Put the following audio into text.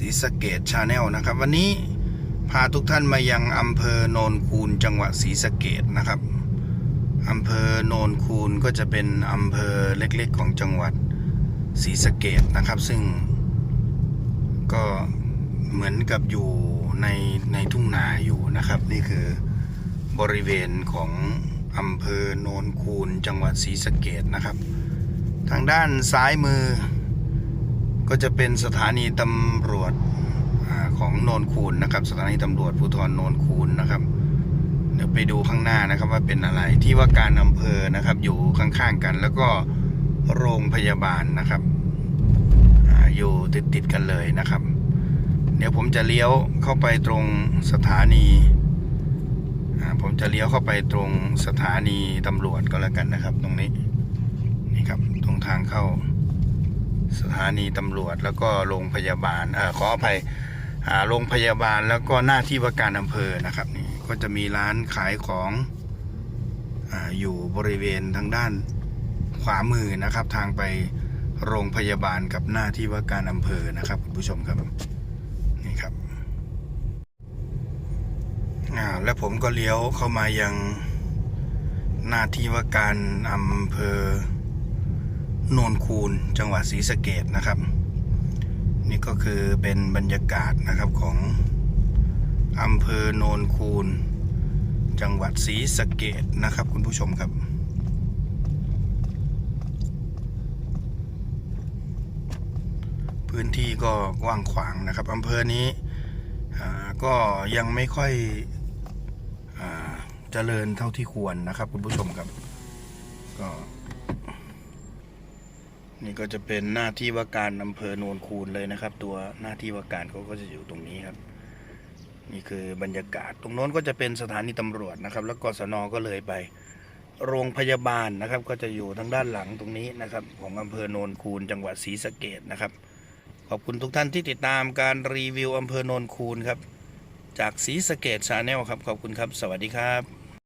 ศรีสะเกดชาแนลนะครับ วันนี้พาทุกท่านมายังอำเภอโนนคูนจังหวัดศรีสะเกดนะครับอำเภอโนนคูนก็จะเป็นอำเภอเล็กๆของจังหวัดศรีสะเกดนะครับ ซึ่ง ก็เหมือนกับอยู่ในในทุ่งนาอยู่นะครับ นี่คือบริเวณของอำเภอโนนคูนจังหวัดศรีสะเกดนะครับ ทางด้านซ้ายมือ ก็จะเป็นสถานีตำรวจอของโนนคูนนะครับ สถานีตำรวจภูธรโนนคูนนะครับ เดี๋ยวไปดูข้างหน้านะครับว่าเป็นอะไรที่ว่าการอำเภอนะครับ อยู่ข้างๆกัน แล้วก็โรงพยาบาลนะครับออยู่ติดๆกันเลยนะครับ เดี๋ยวผมจะเลี้ยวเข้าไปตรงสถานีผมจะเลี้ยวเข้าไปตรงสถานีตำรวจก็แล้วกันนะครับ ตรงนี้นี่ครับตรงทางเข้า สถานีตำรวจแล้วก็โรงพยาบาลอขออภัยอ่าโรงพยาบาลแล้วก็หน้าที่ว่าการอำเภอนะครับนี่ก็จะมีร้านขายของออยู่บริเวณทางด้านขวามือนะครับ ทางไปโรงพยาบาลกับหน้าที่ว่าการอำเภอนะครับคุณผู้ชมครับนี่ครับอ่าแล้วผมก็เลี้ยวเข้ามายังหน้าที่ว่าการอำเภอ โนนคูนจังหวัดศรีสะเกดนะครับ นี่ก็คือเป็นบรรยากาศนะครับของอำเภอโนนคูนจังหวัดศรีสะเกดนะครับ คุณผู้ชมครับ พื้นที่ก็กว้างขวางนะครับอำเภอนี้ก็ยังไม่ค่อยอ่าเจริญเท่าที่ควรนะครับ คุณผู้ชมครับ ก็ นี่ก็จะเป็นหน้าที่ว่าการอำเภอโนนคูนเลยนะครับ ตัวหน้าที่ว่าการเขาก็จะอยู่ตรงนี้ครับ นี่คือบรรยากาศ ตรงโน้นก็จะเป็นสถานีตำรวจนะครับ แล้วกศนก็เลยไป โรงพยาบาลนะครับ ก็จะอยู่ทางด้านหลังตรงนี้นะครับ ของอำเภอโนนคูนจังหวัดศรีสะเกดนะครับ ขอบคุณทุกท่านที่ติดตามการรีวิวอำเภอโนนคูนครับ จากศรีสะเกดชาแนลครับขอบคุณครับ สวัสดีครับ